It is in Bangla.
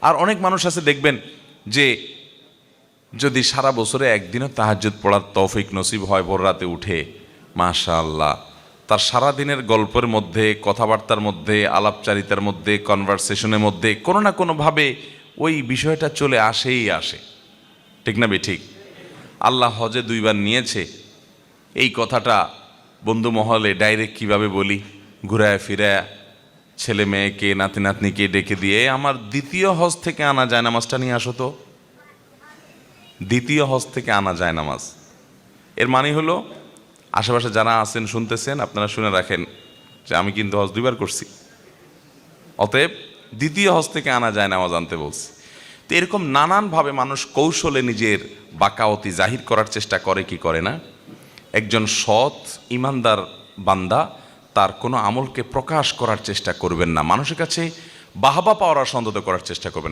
আর অনেক মানুষ আছে দেখবেন যে যদি সারা বছরে একদিনও তাহাজ্জুদ পড়ার তৌফিক নসিব হয়, ভোর রাতে উঠে, মাশাআল্লাহ। তার সারা দিনের গল্পের মধ্যে, কথাবার্তার মধ্যে, আলাপচারিতার মধ্যে কনভারসেশনের মধ্যে কোনো না কোনোভাবে ওই বিষয়টা চলে আসেই আসে। ঠিক না বে ঠিক? আল্লাহ হজে দুইবার নিয়েছে। এই কথাটা বন্ধু মহলে ডাইরেক্ট কীভাবে বলি? ঘুরায় ফিরায় ছেলে মেয়েকে, নাতি নাতনিকে ডেকে দিয়ে আমার দ্বিতীয় হজ থেকে আনা যায় নামাজটা নিয়ে আসো তো। দ্বিতীয় হজ থেকে আনা যায় নামাজ। এর মানে হলো, আশেপাশে যারা আছেন, শুনতেছেন, আপনারা শুনে রাখেন যে আমি কিন্তু হজ দুইবার করছি। অতএব, দ্বিতীয় হজ থেকে আনা যায় নামাজ আনতে বলছি। তো এরকম নানানভাবে মানুষ কৌশলে নিজের বাকাওতি জাহির করার চেষ্টা করে, কি করে না? একজন সৎ, ইমানদার বান্দা তার কোনো আমলকে প্রকাশ করার চেষ্টা করবেন না। মানুষের কাছে বাহাবা পাওয়ার সন্তত করার চেষ্টা করবেন।